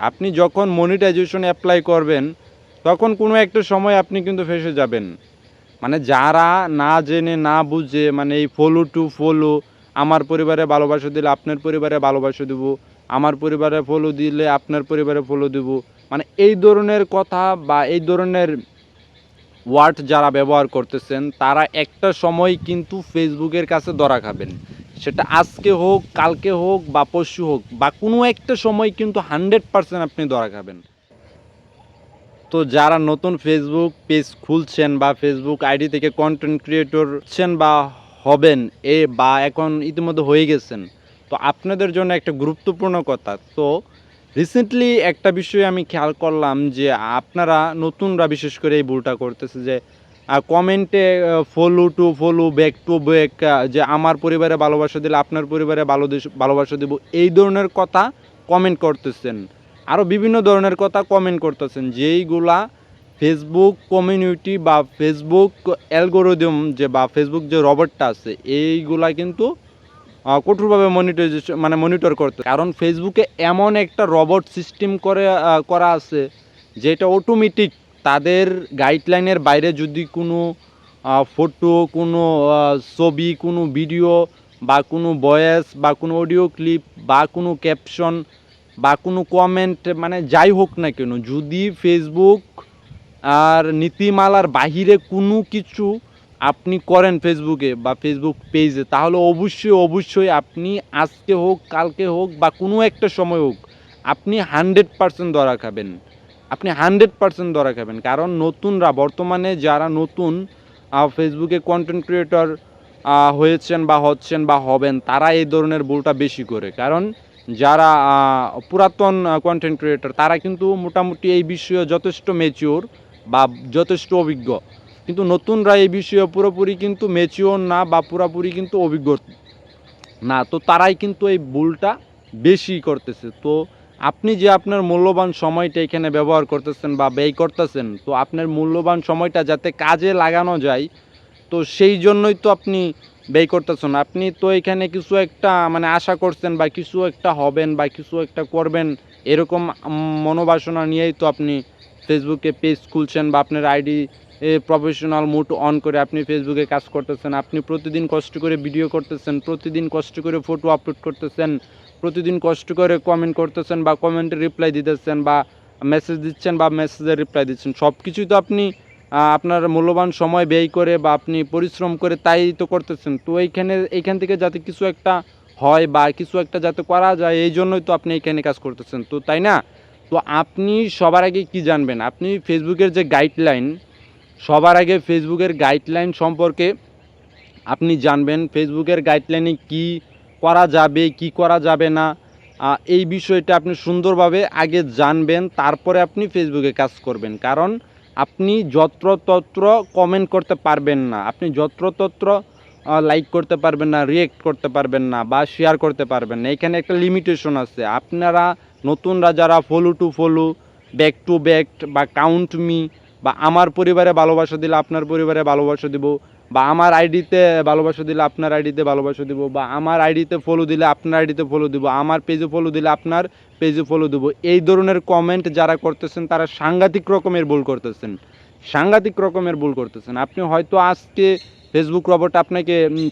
আপনি যখন monetization apply করবেন, তখন কোনো একটা সময় আপনি কিন্তু ফেসে যাবেন। মানে যারা না জেনে, না বুঝে মানে এই ফলো টু ফলো আমার পরিবারে ভালোবাসা দিলে আপনার পরিবারে ভালোবাসা দেব, আমার পরিবারে ফলো দিলে আপনার পরিবারে ফলো দেব। মানে এই ধরনের কথা বা এই ধরনের ওয়ার্ড যারা ব্যবহার করতেছেন, তারা একটা সময় কিন্তু ফেসবুকের কাছে ধরা খাবেন। সেটা আজকে হোক, কালকে হোক বা পরশু হোক বা কোনো একটা সময় কিন্তু হান্ড্রেড পার্সেন্ট আপনি ধরা খাবেন। তো যারা নতুন ফেসবুক পেজ খুলছেন বা ফেসবুক আইডি থেকে কন্টেন্ট ক্রিয়েটর হচ্ছেন বা হবেন এ বা এখন ইতিমধ্যে হয়ে গেছেন, তো আপনাদের জন্য একটা গুরুত্বপূর্ণ কথা। তো রিসেন্টলি একটা বিষয় আমি খেয়াল করলাম যে আপনারা নতুনরা বিশেষ করে এই ভুলটা করতেছে যে কমেন্টে follow to follow back to back যে আমার পরিবারে ভালোবাসা দিলে আপনার পরিবারে ভালো ভালোবাসা দেব, এই ধরনের কথা কমেন্ট করতেছেন। আরও বিভিন্ন ধরনের কথা কমেন্ট করতেছেন, যেইগুলা ফেসবুক কমিউনিটি বা ফেসবুক অ্যালগোরিদম যে বা ফেসবুক যে রবটটা আছে, এইগুলা কিন্তু কঠোরভাবে মনিটরাইজেশন মানে মনিটর করতে কারণ ফেসবুকে এমন একটা রবট সিস্টেম করে করা আছে, যেটা অটোমেটিক তাদের গাইডলাইনের বাইরে যদি কোনো ফটো কোনো ছবি, কোনো ভিডিও বা কোনো ভয়েস বা কোনো অডিও ক্লিপ বা কোনো ক্যাপশন বা কোনো কমেন্ট মানে যাই হোক না কেন, যদি ফেসবুক আর নীতিমালার বাহিরে কোনো কিছু আপনি করেন ফেসবুকে বা ফেসবুক পেজে তাহলে অবশ্যই অবশ্যই আপনি আজকে হোক, কালকে হোক বা কোনো একটা সময় হোক, আপনি হান্ড্রেড পার্সেন্ট ধরা খাবেন। আপনি হান্ড্রেড পার্সেন্ট ধরা খাবেন। কারণ নতুনরা, বর্তমানে যারা নতুন ফেসবুকে কন্টেন্ট ক্রিয়েটর হয়েছেন বা হচ্ছেন বা হবেন, তারা এই ধরনের ভুলটা বেশি করে। কারণ যারা পুরাতন কন্টেন্ট ক্রিয়েটর তারা কিন্তু মোটামুটি এই বিষয়ে যথেষ্ট মেচিওর বা যথেষ্ট অভিজ্ঞ। কিন্তু নতুনরা এই বিষয়ে পুরোপুরি কিন্তু মেচিওর না বা পুরোপুরি কিন্তু অভিজ্ঞ না। তো তারাই কিন্তু এই ভুলটা বেশি করতেছে। তো আপনি যে আপনার মূল্যবান সময়টা এখানে ব্যবহার করতেছেন বা ব্যয় করতেছেন, তো আপনার মূল্যবান সময়টা যাতে কাজে লাগানো যায়, তো সেই জন্যই তো আপনি ব্যয় করতেছেন। আপনি তো এখানে কিছু একটা মানে আশা করছেন বা কিছু একটা হবেন বা কিছু একটা করবেন, এরকম মনোবাসনা নিয়েই তো আপনি ফেসবুকে পেজ খুলছেন বা আপনার আইডি প্রফেশনাল মুড অন করে আপনি ফেসবুকে কাজ করতেছেন। আপনি প্রতিদিন কষ্ট করে ভিডিও করতেছেন, প্রতিদিন কষ্ট করে ফটো আপলোড করতেছেন প্রতিদিন কষ্ট করে কমেন্ট করতেছেন বা কমেন্টে রিপ্লাই দিতেছেন বা মেসেজ দিচ্ছেন বা মেসেজের রিপ্লাই দিচ্ছেন সব কিছুই তো আপনি আপনার মূল্যবান সময় ব্যয় করে বা আপনি পরিশ্রম করে তাই তো করতেছেন। তো এইখানে, এইখান থেকে যাতে কিছু একটা হয় বা কিছু একটা যাতে করা যায়, এই জন্যই তো আপনি এইখানে কাজ করতেছেন। তো তাই না? তো আপনি সবার আগে কি জানবেন? আপনি ফেসবুকের যে গাইডলাইন সবার আগে ফেসবুকের গাইডলাইন সম্পর্কে আপনি জানবেন ফেসবুকের গাইডলাইনে কি করা যাবে, কি করা যাবে না এই বিষয়টা আপনি সুন্দরভাবে আগে জানবেন, তারপরে আপনি ফেসবুকে কাজ করবেন। কারণ আপনি যত্রতত্র কমেন্ট করতে পারবেন না। আপনি যত্রতত্র লাইক করতে পারবেন না রিয়েক্ট করতে পারবেন না বা শেয়ার করতে পারবেন না। এখানে একটা লিমিটেশন আছে। আপনারা নতুনরা যারা follow to follow back to back বা কাউন্ট মি বা আমার পরিবারে ভালোবাসা দিলে আপনার পরিবারে ভালোবাসা দিব বা আমার আইডিতে ভালোবাসা দিলে আপনার আইডিতে ভালোবাসা দিব বা আমার আইডিতে ফলো দিলে আপনার আইডিতে ফলো দিব আমার পেজে ফলো দিলে আপনার পেজে ফলো দিব। এই ধরনের কমেন্ট যারা করতেছেন তারা সাংঘাতিক রকমের ভুল করতেছেন। সাংঘাতিক রকমের ভুল করতেছেন। আপনি হয়তো আজকে ফেসবুক রবট আপনাকে উম,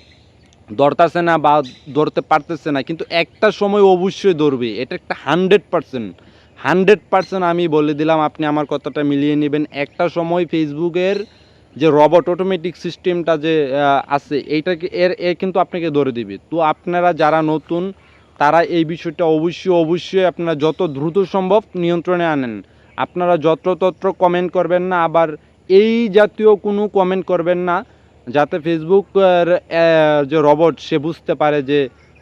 ধরতেছে না বা ধরতে পারতেছে না কিন্তু একটা সময় অবশ্যই ধরবে। এটা একটা হান্ড্রেড পার্সেন্ট হান্ড্রেড পার্সেন্ট আমি বলে দিলাম আপনি আমার কথাটা মিলিয়ে নেবেন। একটা সময় ফেসবুকের যে রবট অটোমেটিক সিস্টেমটা যে আছে, এইটাকে এর, এ কিন্তু আপনাকে ধরে দিবে। তো আপনারা যারা নতুন, তারা এই বিষয়টা অবশ্যই অবশ্যই আপনারা যত দ্রুত সম্ভব নিয়ন্ত্রণে আনেন। আপনারা যত্রতত্র কমেন্ট করবেন না, আবার এই জাতীয় কোনো কমেন্ট করবেন না, যাতে ফেসবুক যে রবট, সে বুঝতে পারে যে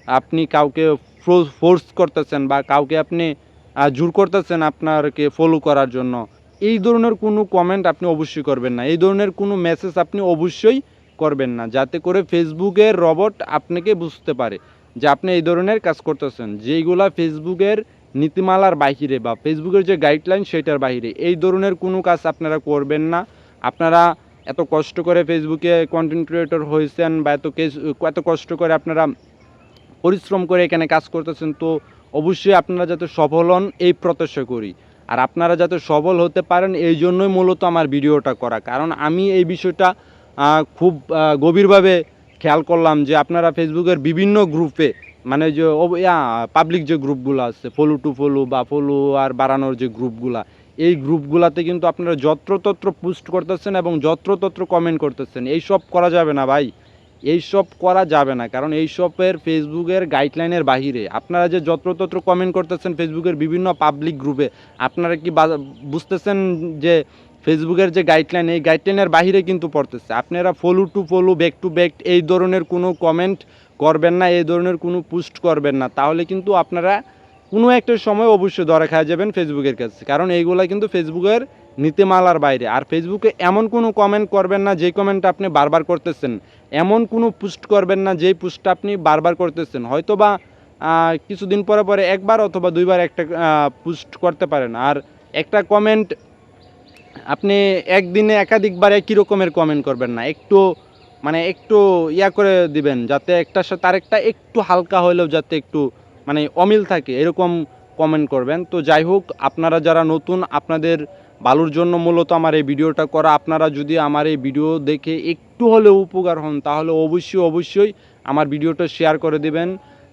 আপনি কাউকে ফোর্স করতেছেন বা কাউকে আপনি জোর করতেছেন আপনারকে ফলো করার জন্য। এই ধরনের কোনো কমেন্ট আপনি অবশ্যই করবেন না। এই ধরনের কোনো মেসেজ আপনি অবশ্যই করবেন না, যাতে করে ফেসবুকের রবট আপনাকে বুঝতে পারে যে আপনি এই ধরনের কাজ করতেছেন। যেইগুলা ফেসবুকের নীতিমালার বাহিরে বা ফেসবুকের যে গাইডলাইন সেটার বাহিরে, এই ধরনের কোনো কাজ আপনারা করবেন না। আপনারা এত কষ্ট করে ফেসবুকে কন্টেন্ট ক্রিয়েটর হয়েছেন বা এত কেস, এত কষ্ট করে আপনারা পরিশ্রম করে এখানে কাজ করতেছেন, তো অবশ্যই আপনারা যাতে সফল হন, এই প্রত্যাশা করি। আর আপনারা যাতে সবল হতে পারেন, এই জন্যই মূলত আমার ভিডিওটা করা। কারণ আমি এই বিষয়টা খুব গভীরভাবে খেয়াল করলাম যে আপনারা ফেসবুকের বিভিন্ন গ্রুপে মানে যে পাবলিক যে গ্রুপগুলো আছে ফলো টু ফলো বা ফলো আর বাড়ানোর যে গ্রুপগুলা, এই গ্রুপগুলাতে কিন্তু আপনারা যত্রতত্র পোস্ট করতেছেন এবং যত্রতত্র কমেন্ট করতেছেন। এইসব করা যাবে না ভাই। এইসব করা যাবে না, কারণ এইসবের ফেসবুকের গাইডলাইনের বাহিরে। আপনারা যে যত্রতত্র কমেন্ট করতেছেন ফেসবুকের বিভিন্ন পাবলিক গ্রুপে আপনারা কি বুঝতেছেন যে ফেসবুকের যে গাইডলাইন এই গাইডলাইনের বাহিরে কিন্তু পড়তেছে। আপনারা follow to follow back to back এই ধরনের কোনো কমেন্ট করবেন না, এই ধরনের কোনো পোস্ট করবেন না। তাহলে কিন্তু আপনারা কোনো একটা সময় অবশ্যই ধরা খাওয়া যাবেন ফেসবুকের কাছে। কারণ এইগুলা কিন্তু ফেসবুকের নীতিমালার বাইরে। আর ফেসবুকে এমন কোনো কমেন্ট করবেন না, যেই কমেন্ট আপনি বারবার করতেছেন। এমন কোনো পোস্ট করবেন না, যেই পোস্টটা আপনি বারবার করতেছেন। হয়তো বা কিছুদিন পরে পরে একবার অথবা দুইবার একটা পোস্ট করতে পারেন। আর একটা কমেন্ট আপনি একদিনে একাধিকবার একই রকমের কমেন্ট করবেন না? একটু মানে একটু ইয়া করে দিবেন, যাতে একটার সাথে আরেকটা একটু হালকা হলেও যাতে একটু মানে অমিল থাকে, এরকম কমেন্ট করবেন। তো যাই হোক, আপনারা যারা নতুন, আপনাদের ভালোর জন্য মূলত আমার এই ভিডিওটা করা। আপনারা যদি আমার এই ভিডিও দেখে একটু হলেও উপকার হন, তাহলে অবশ্যই অবশ্যই আমার ভিডিওটা শেয়ার করে দিবেন।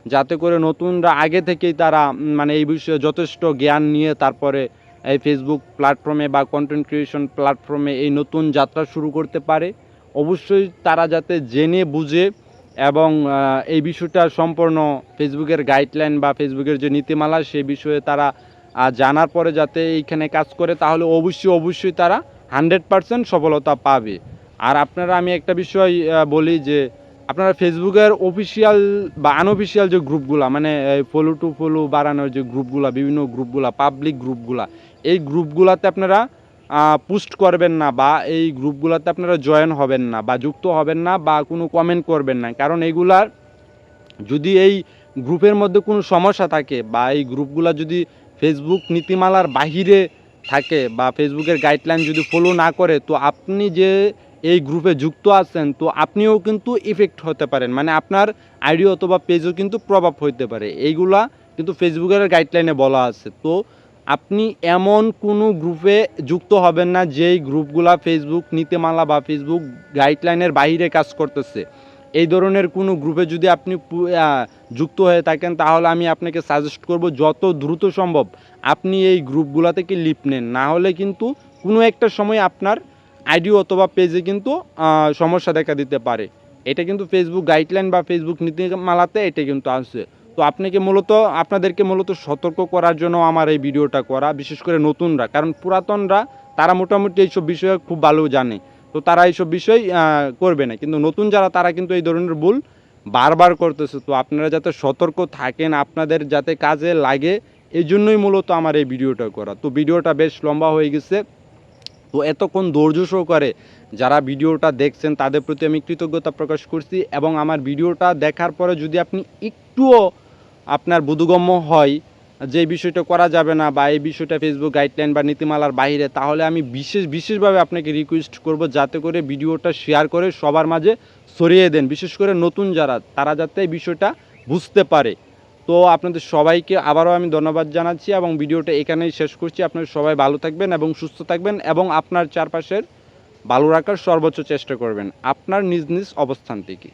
যাতে করে নতুনরা আগে থেকেই তারা মানে এই বিষয়ে যথেষ্ট জ্ঞান নিয়ে তারপরে এই ফেসবুক প্ল্যাটফর্মে বা কন্টেন্ট ক্রিয়েশন প্ল্যাটফর্মে এই নতুন যাত্রা শুরু করতে পারে। অবশ্যই তারা যাতে জেনে, বুঝে এবং এই বিষয়টা সম্পূর্ণ ফেসবুকের গাইডলাইন বা ফেসবুকের যে নীতিমালা সেই বিষয়ে তারা আহ, জানার পরে যাতে এইখানে কাজ করে তাহলে অবশ্যই অবশ্যই তারা হান্ড্রেড পারসেন্ট সফলতা পাবে। আর আপনারা আমি একটা বিষয় বলি যে আপনারা ফেসবুকের অফিসিয়াল বা আনঅফিসিয়াল যে গ্রুপগুলা মানে ফলো টু ফলো বাড়ানোর যে গ্রুপগুলা বিভিন্ন গ্রুপগুলা পাবলিক গ্রুপগুলা এই গ্রুপগুলাতে আপনারা পোস্ট করবেন না বা এই গ্রুপগুলোতে আপনারা জয়েন হবেন না বা যুক্ত হবেন না বা কোনো কমেন্ট করবেন না। কারণ এইগুলার যদি এই গ্রুপের মধ্যে কোনো সমস্যা থাকে বা এই গ্রুপগুলা যদি ফেসবুক নীতিমালার বাহিরে থাকে বা ফেসবুকের গাইডলাইন যদি ফলো না করে, তো আপনি যে এই গ্রুপে যুক্ত আছেন, তো আপনিও কিন্তু ইফেক্ট হতে পারেন। মানে আপনার আইডি অথবা পেজও কিন্তু প্রভাব হইতে পারে। এইগুলা কিন্তু ফেসবুকের গাইডলাইনে বলা আছে। তো আপনি এমন কোনো গ্রুপে যুক্ত হবেন না, যেই গ্রুপগুলা ফেসবুক নীতিমালা বা ফেসবুক গাইডলাইনের বাইরে কাজ করতেছে। এই ধরনের কোনো গ্রুপে যদি আপনি যুক্ত হয়ে থাকেন, তাহলে আমি আপনাকে সাজেস্ট করব যত দ্রুত সম্ভব আপনি এই গ্রুপগুলো থেকে লিপ নেন। না হলে কিন্তু কোনো একটা সময় আপনার আইডি অথবা পেজে কিন্তু সমস্যা দেখা দিতে পারে। এটা কিন্তু ফেসবুক গাইডলাইন বা ফেসবুক নীতিমালাতে এটা কিন্তু আসছে তো আপনাকে মূলত, আপনাদেরকে মূলত সতর্ক করার জন্য আমার এই ভিডিওটা করা, বিশেষ করে নতুনরা। কারণ পুরাতনরা, তারা মোটামুটি এইসব বিষয়ে খুব ভালো জানে। তো তারা এইসব বিষয় করবে না। কিন্তু নতুন যারা, তারা কিন্তু এই ধরনের ভুল বারবার করতেছে। তো আপনারা যাতে সতর্ক থাকেন, আপনাদের যাতে কাজে লাগে, এই জন্যই মূলত আমার এই ভিডিওটা করা। তো ভিডিওটা বেশ লম্বা হয়ে গেছে। তো এতক্ষণ ধৈর্য সহকারে যারা ভিডিওটা দেখছেন, তাদের প্রতি আমি কৃতজ্ঞতা প্রকাশ করছি এবং আমার ভিডিওটা দেখার পরে যদি আপনি একটুও আপনার বোধগম্য হয় যে বিষয়টা করা যাবে না বা এই বিষয়টা ফেসবুক গাইডলাইন বা নীতিমালার বাইরে তাহলে আমি বিশেষ, বিশেষভাবে আপনাকে রিকোয়েস্ট করব যাতে করে ভিডিওটা শেয়ার করে সবার মাঝে ছড়িয়ে দেন। বিশেষ করে নতুন যারা, তারা যাতে এই বিষয়টা বুঝতে পারে। তো আপনাদের সবাইকে আবারও আমি ধন্যবাদ জানাচ্ছি এবং ভিডিওটা এখানেই শেষ করছি। আপনারা সবাই ভালো থাকবেন এবং সুস্থ থাকবেন এবং আপনার চারপাশের ভালো রাখার সর্বোচ্চ চেষ্টা করবেন। আপনার নিজ নিজ অবস্থান থেকে।